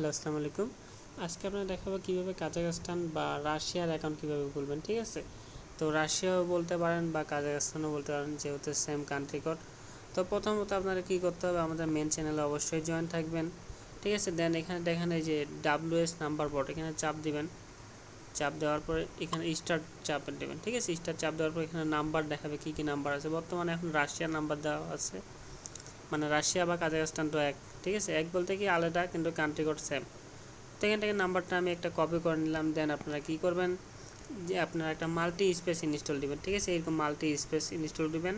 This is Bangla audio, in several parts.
হ্যালো, আসসালামু আলাইকুম। আজকে আপনারা দেখাবো কীভাবে কাজাখস্তান বা রাশিয়ার অ্যাকাউন্ট কীভাবে খুলবেন, ঠিক আছে? তো রাশিয়াও বলতে পারেন বা কাজাখস্তানও বলতে পারেন, যেহেতু সেম কান্ট্রি কোড তো প্রথমত আপনারা কী করতে হবে, আমাদের মেন চ্যানেলে অবশ্যই জয়েন থাকবেন, ঠিক আছে? দেন এখানে দেখেন এই যে ডাব্লিউএস নাম্বার বোর্ড এখানে চাপ দিবেন। চাপ দেওয়ার পরে এখানে স্টার চাপ দেবেন, ঠিক আছে? স্টার চাপ দেওয়ার পর এখানে নাম্বার দেখাবে কী কী নাম্বার আছে। বর্তমানে এখন রাশিয়ার নাম্বার দেওয়া আছে। মানে রাশিয়া বা কাজাখস্তান তো এক। ঠিক আছে? এক বলতে কি আলাদা, কিন্তু কান্ট্রি কোড সেম তো এখান থেকে নাম্বারটা আমি একটা কপি করে নিলাম দেন আপনারা কি করবেন? যে আপনারা একটা মাল্টি স্পেস ইনস্টল দিবেন, ঠিক আছে? এরকম মাল্টি স্পেস ইনস্টল দিবেন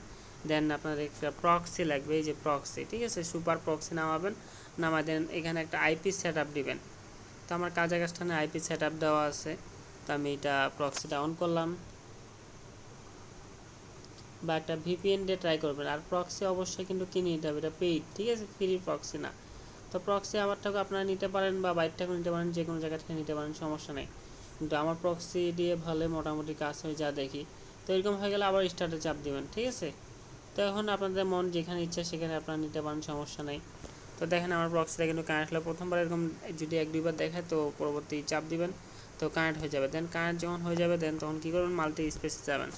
দেন আপনার একটা প্রক্সি লাগবে, এই যে প্রক্সি ঠিক আছে? সুপার প্রক্সি নামাবেন নামা দেন এখানে একটা আইপি সেট আপ দিবেন। তো আমার কাজাখস্তানে আইপি সেট আপ দেওয়া আছে, তো আমি এটা প্রক্সিটা অন করলাম। বা একটা ভিপিএন দিয়ে ট্রাই করবেন। আর প্রক্সি অবশ্যই কিন্তু কিনে নিতে হবে, এটা পেইড ঠিক আছে? ফ্রি প্রক্সি না। তো প্রক্সি আমারটাকে আপনারা নিতে পারেন বা বাইরটাকেও নিতে পারেন যে কোনো জায়গা থেকে নিতে পারেন, সমস্যা নেই। কিন্তু আমার প্রক্সি দিয়ে ভালো মোটামুটি কাজ হয়ে যা দেখি। তো এরকম হয়ে গেলে আবার স্টার্টে চাপ দিবেন, ঠিক আছে? তো এখন আপনাদের মন যেখানে ইচ্ছা সেখানে আপনারা নিতে পারেন, সমস্যা নেই। তো দেখেন আমার প্রক্সিটা কিন্তু কানেক্ট হলো প্রথমবার, এরকম যদি এক দুইবার দেখায় তো পরবর্তী চাপ দিবেন, তো কানেক্ট হয়ে যাবে। দেন কানেক্ট যখন হয়ে যাবে দেন তখন কী করবেন? মাল্টি স্পেসে যাবেন।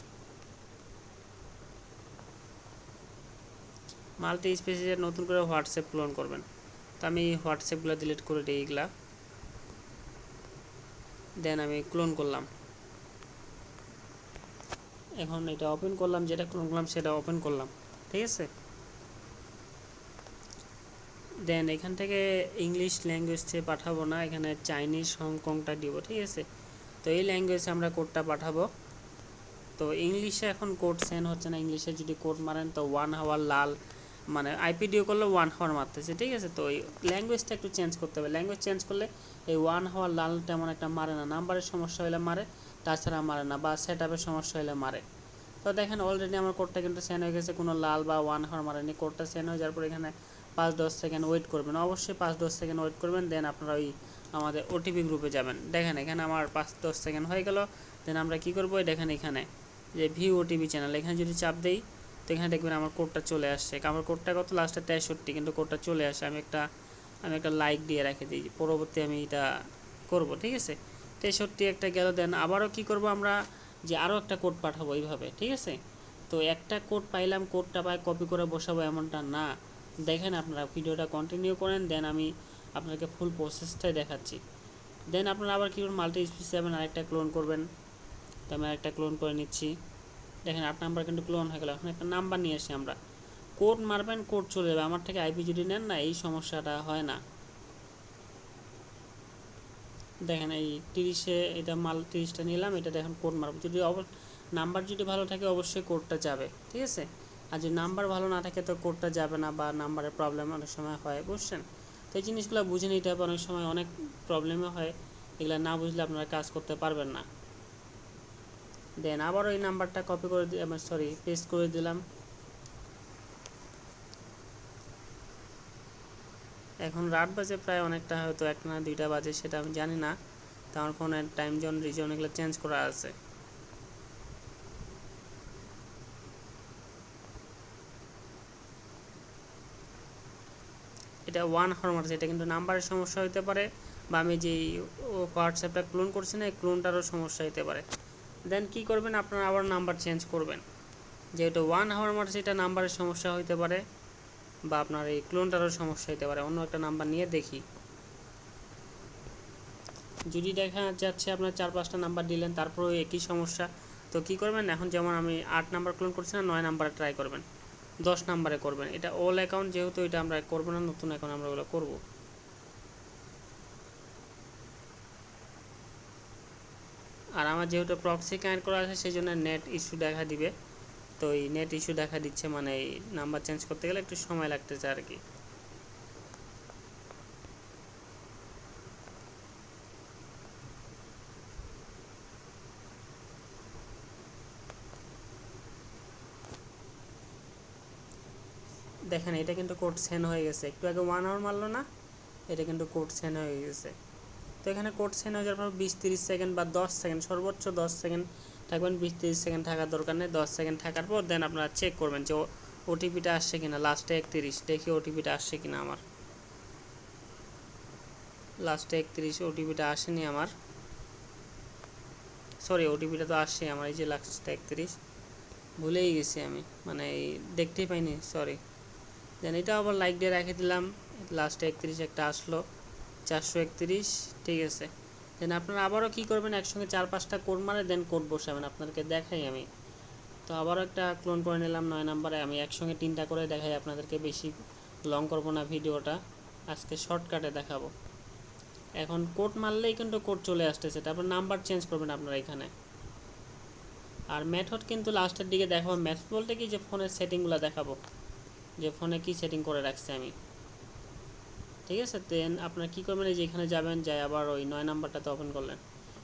মাল্টি স্পেসে নতুন করে হোয়াটসঅ্যাপ ক্লোন করবেন। আমি হোয়াটসঅ্যাপগুলো ডিলিট করে দিই এগুলা। দেন আমি ক্লোন করলাম। এখন এটা ওপেন করলাম, যেটা ক্লোন করলাম সেটা ওপেন করলাম। ঠিক আছে? দেন এখান থেকে ইংলিশ ল্যাঙ্গুয়েজে পাঠাবো না, এখানে চাইনিজ হংকংটা দিব, ঠিক আছে? তো এই ল্যাঙ্গুয়েজে আমরা কোডটা পাঠাবো। তো ইংলিশে এখন কোড সেন্ড হচ্ছে না ইংলিশে যদি কোড মারেন তো ওয়ান হাওয়ার লাল। মানে আইপিডিও করলে ওয়ান হাওয়ার মারতেছে, ঠিক আছে? তো এই ল্যাঙ্গুয়েজটা একটু চেঞ্জ করতে হবে। ল্যাঙ্গুয়েজ চেঞ্জ করলে এই ওয়ান হাওয়ার লাল তেমন একটা মারে না। নাম্বারের সমস্যা হলে মারে, তাছাড়া মারে না, বা সেট আপের সমস্যা হলে মারে। তো দেখেন অলরেডি আমার কোডটা কিন্তু সেন্ড হয়ে গেছে, কোনো লাল বা ওয়ান হাওয়ার মারেনি। কোডটা সেন্ড হয়ে যাওয়ার পর এখানে পাঁচ দশ সেকেন্ড ওয়েট করবেন। অবশ্যই পাঁচ দশ সেকেন্ড ওয়েট করবেন দেন আপনারা ওই আমাদের ওটিপি গ্রুপে যাবেন। দেখেন, এখানে আমার পাঁচ দশ সেকেন্ড হয়ে গেল। দেন আমরা কী করব? দেখেন এখানে যে ভিউ ওটিপি চ্যানেল এখানে যদি চাপ দেই তো এখানে দেখবেন আমার কোডটা চলে আসছে। আমার কোডটা কত? লাস্টে তেষট্টি, কিন্তু কোডটা চলে আসে। আমি একটা আমি একটা লাইক দিয়ে রেখে দিই পরবর্তী আমি এটা করব, ঠিক আছে? তেষট্টি একটা গেল দেন আবারও কি করব আমরা? যে আরও একটা কোড পাঠাবো এইভাবে, ঠিক আছে? তো একটা কোড পাইলাম কোডটা পাই কপি করে বসাবো এমনটা না। দেখেন আপনারা, ভিডিওটা কন্টিনিউ করেন দেন আমি আপনাকে ফুল প্রসেসটাই দেখাচ্ছি। দেন আপনারা আবার কী করবেন? মাল্টি স্পিস যাবেন আরেকটা ক্লোন করবেন। তো আমি আরেকটা ক্লোন করে নিচ্ছি। দেখেন, আট নাম্বার কিন্তু ক্লোন হয়ে গেল। এখন একটা নাম্বার নিয়ে আসি আমরা। কোড মারবেন, কোড চলে যাবে। আমার থেকে আইপি যদি নেন না, এই সমস্যাটা হয় না। দেখেন, এই তিরিশে, এটা মাল তিরিশটা নিলাম, এটা দেখেন কোড মারব। যদি নাম্বার যদি ভালো থাকে, অবশ্যই কোডটা যাবে, ঠিক আছে? আর যদি নাম্বার ভালো না থাকে, তো কোডটা যাবে না বা নাম্বারের প্রবলেম অনেক সময় হয়, বুঝছেন? তো এই জিনিসগুলো বুঝে নিতে হবে। অনেক সময় অনেক প্রবলেমও হয়। এগুলো না বুঝলে আপনারা কাজ করতে পারবেন না। দেন আবার ওই নাম্বারটা কপি করে আমার সরি পেস্ট করে দিলাম। এখন রাত বাজে প্রায় অনেকটা, হয়তো একটা না দুইটা বাজে, সেটা আমি জানি না। তো আমার ফোনের টাইম জোন রিজন এগুলো চেঞ্জ করা আছে। এটা ওয়ান হরমার এটা কিন্তু নাম্বারের সমস্যা হতে পারে, বা আমি যেই হোয়াটসঅ্যাপটা ক্লোন করছি না, এই ক্লোনটারও সমস্যা হতে পারে। দেন কি করবেন? আপনারা আবার নাম্বার চেঞ্জ করবেন। যেহেতু ওয়ান হাওয়ার মার্চ সেটা নাম্বারের সমস্যা হতে পারে বা আপনার এই ক্লোনটারও সমস্যা হতে পারে। অন্য একটা নাম্বার নিয়ে দেখি। যদি দেখা যাচ্ছে আপনার চার, পাঁচটা নাম্বার দিলেন, তারপরেও একই সমস্যা। তো কি করবেন? এখন যেমন আমি আট নাম্বার ক্লোন করছি না, নয় নাম্বারে ট্রাই করবেন। দশ নাম্বারে করবেন। এটা ওল অ্যাকাউন্ট যেহেতু এটা আমরা করব না, নতুন অ্যাকাউন্ট আমরা ওগুলো করব। আর আমার যেহেতু প্রক্সি কানেক্ট করা আছে সেই জন্য নেট ইস্যু দেখা দিবে। তো এই নেট ইস্যু দেখা দিচ্ছে মানে এই নাম্বার চেঞ্জ করতে গেলে একটু সময় লাগতেছে আর কি। দেখেন, এটা কিন্তু কোড সেন্ড হয়ে গেছে। একটু আগে ওয়ান আওয়ার মারলো না, এটা কিন্তু কোড সেন্ড হয়ে গেছে। তো এখানে কোড সেন্ড হয়ে যাওয়ার পর বিশ তিরিশ সেকেন্ড বা দশ সেকেন্ড, সর্বোচ্চ দশ সেকেন্ড থাকবেন, বিশ তিরিশ সেকেন্ড থাকার দরকার নেই, দশ সেকেন্ড থাকার পর দেন আপনারা চেক করবেন যে ওটিপিটা আসছে কিনা লাস্টে একত্রিশ, দেখি ওটিপিটা আসছে কিনা আমার। লাস্টে একত্রিশ, ওটিপিটা আসেনি আমার। সরি ওটিপিটা তো আসছে আমার, এই যে লাস্টে একত্রিশ। ভুলেই গেছি আমি মানে এই দেখতেই পাইনি সরি দেন এটা আবার লাইক দিয়ে রেখে দিলাম লাস্টে একত্রিশ একটা আসলো। চারশো একত্রিশ, ঠিক আছে। দেন আপনারা আবারও কী করবেন, একসঙ্গে চার পাঁচটা কোড মারে দেন কোড বসাবেন। আপনাদেরকে দেখাই আমি। তো আবারও একটা ক্লোন করে নিলাম নয় নাম্বারে। আমি একসঙ্গে তিনটা করে দেখাই আপনাদেরকে বেশি লং করব না ভিডিওটা। আজকে শর্টকাটে দেখাবো। এখন কোড মারলেই কিন্তু কোড চলে আসতেছে। তারপর নাম্বার চেঞ্জ করবেন আপনারা এখানে। আর মেথড কিন্তু লাস্টের দিকে দেখাবো। মেথড বলতে কি? যে ফোনের সেটিংগুলো দেখাবো। যে ফোনে কি সেটিং করে রাখছে আমি। ঠিক আছে? দেন আপনার কী করবেন? এই যে এখানে যাবেন, যাই আবার ওই নয় নাম্বারটাতে ওপেন করলেন।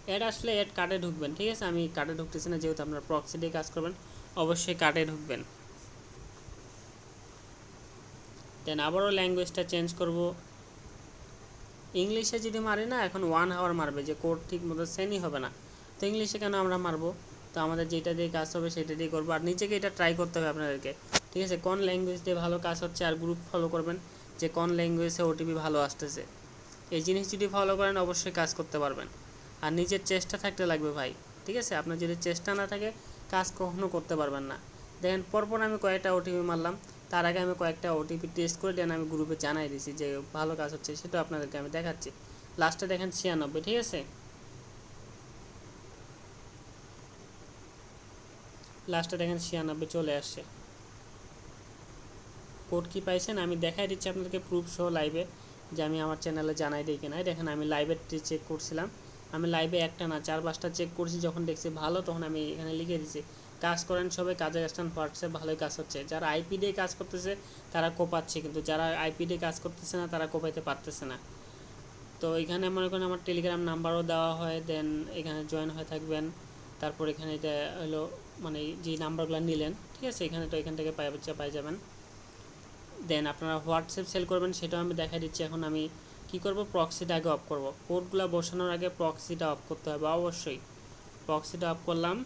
অ্যাড আসলে অ্যাড কার্ডে ঢুকবেন, ঠিক আছে? আমি কার্ডে ঢুকতেছি না, যেহেতু আপনার প্রক্সি দিয়ে কাজ করবেন, অবশ্যই কার্ডে ঢুকবেন। দেন আবারও ল্যাঙ্গুয়েজটা চেঞ্জ করব। ইংলিশে যদি মারি না, এখন ওয়ান আওয়ার মারবে, যে কোড ঠিক মতো সেনই হবে না। তো ইংলিশে কেন আমরা মারবো? তো আমাদের যেটা দিয়ে কাজ হবে, সেটা দিয়ে করব। আর নিজেকে এটা ট্রাই করতে হবে আপনাদেরকে, ঠিক আছে? কোন ল্যাঙ্গুয়েজ দিয়ে ভালো কাজ হচ্ছে, আর গ্রুপ ফলো করবেন। যে কোন ল্যাঙ্গুয়েজে ওটিপি ভালো আসতেছে। এই জিনিস যদি ফলো করেন, অবশ্যই কাজ করতে পারবেন। আর নিজের চেষ্টা থাকতে লাগবে ভাই, ঠিক আছে? আপনার যদি চেষ্টা না থাকে, কাজ কখনো করতে পারবেন না। দেখেন, পরপর আমি কয়েকটা ওটিপি মারলাম। তার আগে আমি কয়েকটা ওটিপি টেস্ট করে দেন, আমি গ্রুপে জানাই দিয়েছি যে ভালো কাজ হচ্ছে, সেটা আপনাদেরকে আমি দেখাচ্ছি। লাস্টে দেখেন ছিয়ানব্বই, ঠিক আছে? লাস্টে দেখেন ছিয়ানব্বই চলে আসছে। কোড কি পাইছেন, আমি দেখাই দিচ্ছি আপনাদেরকে প্রুফ সহ লাইভে যে আমি আমার চ্যানেলে জানাই দিই কিনা। দেখেন, আমি লাইভে চেক করছিলাম। আমি লাইভে একটা না, চার পাঁচটা চেক করছি, যখন দেখছি ভালো, তখন আমি এখানে লিখে দিছি, কাজ করেন সবাই কাজে আসতেন হোয়াটসঅ্যাপ ভালোই কাজ হচ্ছে। যারা আইপি দিয়ে কাজ করতেছে, তারা কোপাচ্ছে, কিন্তু যারা আইপি দিয়ে কাজ করতেছে না, তারা কোপাইতে পারতেছে না। তো এখানে মনে করেন আমার টেলিগ্রাম নাম্বারও দেওয়া হয় দেন এখানে জয়েন হয়ে থাকবেন। তারপর এখানে এটা হলো মানে যে নাম্বারগুলো নিলেন, ঠিক আছে? এখানে তো এখান থেকে পাই পাই যাবেন। দেন আপনারা হোয়াটসঅ্যাপ সেল করবেন, সেটাও আমি দেখাই দিচ্ছি। এখন আমি কি করব? প্রক্সিটা আগে অফ করব। কোডগুলো বসানোর আগে প্রক্সিটা অফ করতে হবে, অবশ্যই। প্রক্সিটা অফ করলাম।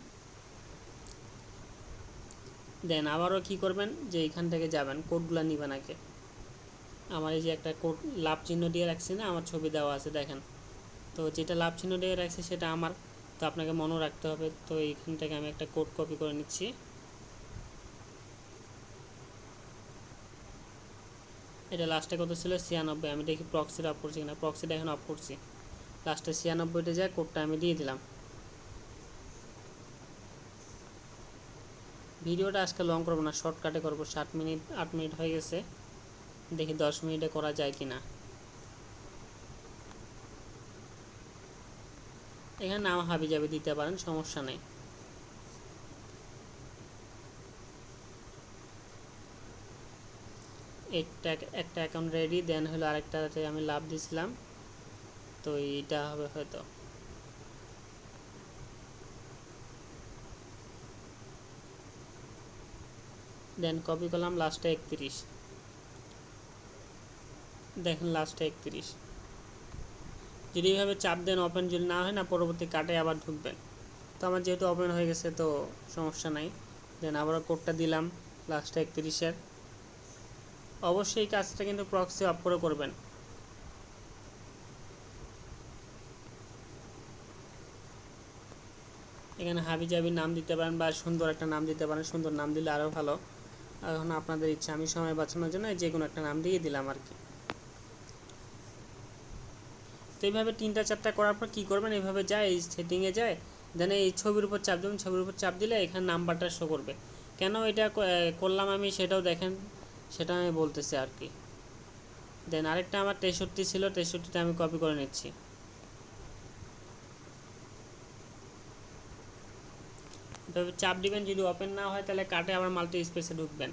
দেন আবারও কি করবেন? যে এখান থেকে যাবেন, কোডগুলো নিবেন আগে। আমার এই যে একটা কোড, লাভ চিহ্ন দিয়ে রাখছি না, আমার ছবি দেওয়া আছে, দেখেন। তো যেটা লাভ চিহ্ন দিয়ে রাখছি সেটা আমার। তো আপনাকে মনে রাখতে হবে, তো এইখান থেকে আমি একটা কোড কপি করে নিচ্ছি। এটা লাস্টে কত ছিল? ছিয়ানব্বই। আমি দেখি প্রক্সিটা অফ করছি কিনা। প্রক্সিটা এখন অফ করছি। লাস্টে ছিয়ানব্বইটা যায় কোডটা আমি দিয়ে দিলাম। ভিডিওটা আজকে লং করব না শর্টকাটে করব। ষাট মিনিট, আট মিনিট হয়ে গেছে। দেখি দশ মিনিটে করা যায় কি না এখানে নাম হাবি যাবে দিতে পারেন, সমস্যা নেই। একটা একটা অ্যাকাউন্ট রেডি দেন হলো আরেকটাতে আমি লাভ দিছিলাম। তো এইটা হবে হয়তো। দেন কপি করলাম লাস্টে একত্রিশ। দেখেন লাস্টে একত্রিশ। যদি এইভাবে চাপ দেন ওপেন যদি না হয় না, পরবর্তী কাটে আবার ঢুকবেন। তো আমার যেহেতু ওপেন হয়ে গেছে, তো সমস্যা নাই। দেন আবার কোডটা দিলাম লাস্টে একত্রিশের। অবশ্যই এই কাজটা কিন্তু প্রক্সি অফ করে করবেন। এখানে হাবি জাবি নাম দিতে পারেন বা সুন্দর একটা নাম দিতে পারেন। সুন্দর নাম দিলে আরও ভালো। এখন আপনাদের ইচ্ছা, আমি সময় বাঁচানোর জন্য যে কোনো একটা নাম দিয়ে দিলাম আর কি। তো এইভাবে তিনটা চারটা করার পর কী করবেন? এইভাবে যায়, এই সেটিংয়ে যায় দেন এই ছবির উপর চাপ দেবেন। ছবির উপর চাপ দিলে এখানে নাম্বারটা শো করবে। কেন এটা করলাম আমি সেটাও দেখেন। সেটা আমি বলতেছি আর কি। দেন আরেকটা আমার তেষট্টি ছিল, তেষট্টিটা আমি কপি করে নিচ্ছি। চাপ দিবেন, যদি ওপেন না হয় তাহলে কাটে আবার মাল্টি স্পেসে ঢুকবেন।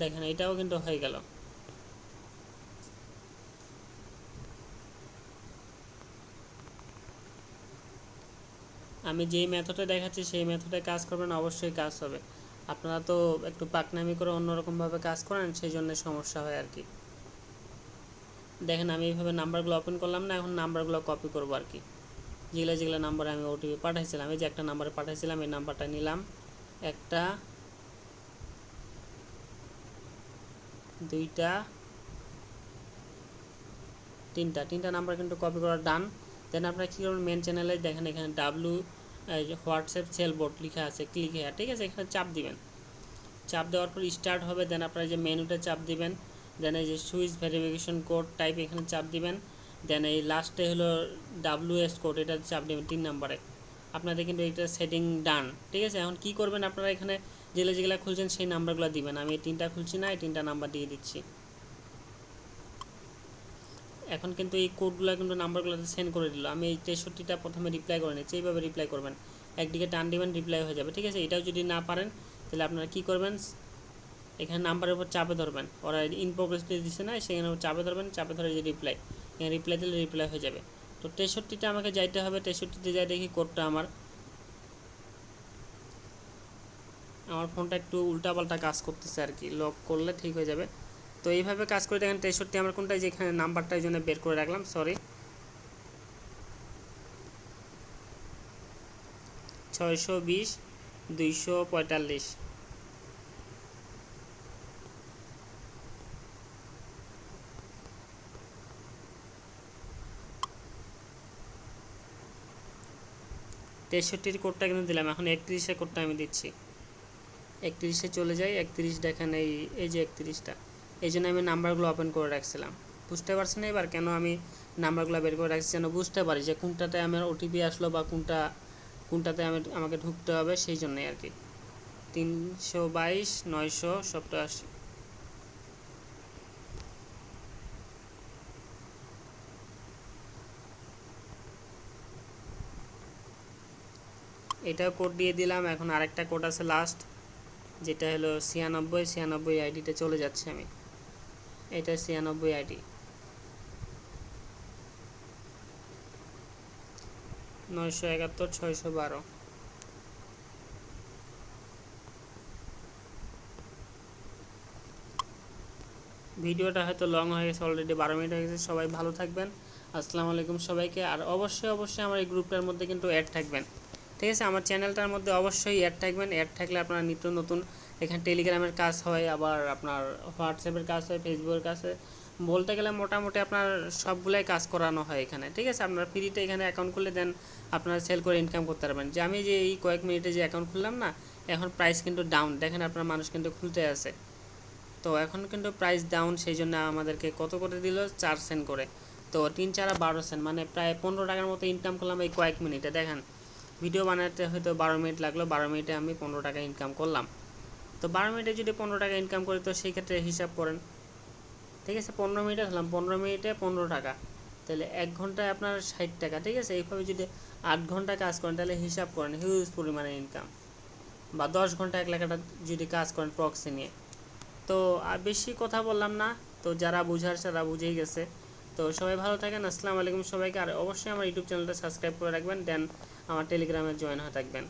দেখেন, এটাও কিন্তু হয়ে গেল। আমি যেই মেথডে দেখাচ্ছি, সেই মেথডে কাজ করবেন, অবশ্যই কাজ হবে। আপনারা তো একটু পাকনামি করে অন্যরকমভাবে কাজ করেন, সেই জন্য সমস্যা হয় আর কি। দেখেন, আমি এইভাবে নাম্বারগুলো ওপেন করলাম না, এখন নাম্বারগুলো কপি করব আর কি। যেগুলো যেগুলো নাম্বারে আমি ওটিপি পাঠাইছিলাম, এই যে একটা নাম্বারে পাঠাইছিলাম, এই নাম্বারটা নিলাম। একটা, দুইটা, তিনটা। তিনটা নাম্বার কিন্তু কপি করা ডান দেন আপনারা কী করবেন মেন চ্যানেলে দেখেন, এখানে ডাব্লু হোয়াটসঅ্যাপ সেল বোর্ড লেখা আছে ক্লিক হেয়ার ঠিক আছে? এখানে চাপ দিবেন। চাপ দেওয়ার পর স্টার্ট হবে দেন আপনারা যে মেনুটা চাপ দিবেন দেন এই যে সুইচ ভেরিফিকেশন কোড টাইপ এখানে চাপ দিবেন দেন এই লাস্টে হলো ডাব্লু এস কোড এটা চাপ দিবেন তিন নাম্বারে। আপনাদের কিন্তু এটা সেটিং ডান ঠিক আছে? এখন কি করবেন আপনারা এখানে, যেগুলো যেগুলো খুলছেন সেই নাম্বারগুলো দিবেন। আমি এই তিনটা খুলছি না, এই তিনটা নাম্বার দিয়ে দিচ্ছি। এখন কিন্তু এই কোডগুলো কিন্তু নাম্বারগুলোতে সেন্ড করে দিল, আমি এই তেষট্টিটা প্রথমে রিপ্লাই করে নিচ্ছি, এইভাবে রিপ্লাই করবেন। একদিকে টান দিবেন রিপ্লাই হয়ে যাবে, ঠিক আছে? এটাও যদি না পারেন, তাহলে আপনারা কী করবেন? এখানে নাম্বারের উপর চাপে ধরবেন। ওরা ইন প্রোগ্রেস দিচ্ছে না, সেখানে চাপে ধরবেন, চাপে ধরে যে রিপ্লাই এখানে রিপ্লাই দিলে রিপ্লাই হয়ে যাবে। তো তেষট্টিটা আমাকে যাইতে হবে, তেষট্টিতে যাই দেখি কোডটা আমার। আমার ফোনটা একটু উল্টাপাল্টা কাজ করতেছে আর কি লক করলে ঠিক হয়ে যাবে। তো এইভাবে কাজ করে দেখেন তেষট্টি, আমার কোনটা যে এখানে নাম্বারটা এই জন্য বের করে রাখলাম সরি ছয়শো বিশ, দুইশো পঁয়তাল্লিশ। তেষট্টির কোডটা কিন্তু দিলাম, এখন একত্রিশের কোডটা আমি দিচ্ছি। একত্রিশে চলে যাই, একত্রিশ দেখেন এই এই যে একত্রিশটা। এই জন্য আমি নাম্বারগুলো ওপেন করে রাখছিলাম। বুঝতে পারছি না এবার কেন আমি নাম্বারগুলো বের করে রাখছি যেন বুঝতে পারি যে কোনটাতে আমার ওটিপি আসলো বা কোনটা, কোনটাতে আমি আমাকে ঢুকতে হবে সেই জন্যই আর কি তিনশো বাইশ, নয়শো সপ্তাশি এটাও কোড দিয়ে দিলাম, এখন আরেকটা কোড আছে লাস্ট যেটা হলো ছিয়ানব্বই ছিয়ানব্বই আইডিতে চলে যাচ্ছে আমি। এটা ছিয়ানব্বই আইডি নয়শো একাত্তর, ছয়শো বারো। ভিডিওটা হয়তো লং হয়ে গেছে, অলরেডি বারো মিনিট হয়ে গেছে, সবাই ভালো থাকবেন। আসসালামু আলাইকুম সবাইকে, আর অবশ্যই অবশ্যই আমার এই গ্রুপটার মধ্যে কিন্তু অ্যাড থাকবেন। ঠিক আছে, আমার চ্যানেলটার মধ্যে অবশ্যই অ্যাড থাকবেন। অ্যাড থাকলে আপনারা নিত্য নতুন এখানে টেলিগ্রামের কাজ হয়, আবার আপনার হোয়াটসঅ্যাপের কাজ হয় ফেসবুকের কাজ হয়। বলতে গেলে মোটামুটি আপনার সবগুলাই কাজ করানো হয় এখানে, ঠিক আছে? আপনার ফ্রিতে এখানে অ্যাকাউন্ট খুলে দেন আপনারা সেল করে ইনকাম করতে পারবেন। যে আমি যে এই কয়েক মিনিটে যে অ্যাকাউন্ট খুললাম না, এখন প্রাইস কিন্তু ডাউন দেখেন আপনার মানুষ কিন্তু খুলতে আছে। তো এখন কিন্তু প্রাইস ডাউন সেই জন্য আমাদেরকে কত করে দিল? চার সেন্ট করে। তো তিন চারা বারো সেন্ট মানে প্রায় পনেরো টাকার মতো ইনকাম করলাম এই কয়েক মিনিটে। দেখেন ভিডিও বানাতে হয়তো বারো মিনিট লাগল, বারো মিনিটে আমি পনেরো টাকা ইনকাম করলাম। তো বারো মিনিটে যদি পনেরো টাকা ইনকাম করি, তো সেই ক্ষেত্রে হিসাব করেন। ঠিক আছে, পনেরো মিনিটে হলাম পনেরো মিনিটে পনেরো টাকা। তাহলে এক ঘন্টায় আপনার ষাট টাকা, ঠিক আছে? এইভাবে যদি আট ঘণ্টা কাজ করেন, তাহলে হিসাব করেন হিউজ পরিমাণে ইনকাম বা দশ ঘণ্টা এক লাখটা যদি কাজ করেন প্রক্সি নিয়ে। তো আর বেশি কথা বললাম না, তো যারা বুঝার তারা বুঝেই গেছে। তো সবাই ভালো থাকেন, আসসালামু আলাইকুম সবাইকে। আর অবশ্যই আমার ইউটিউব চ্যানেলটা সাবস্ক্রাইব করে রাখবেন, দেন আমার টেলিগ্রামে জয়েন হয়ে থাকবেন।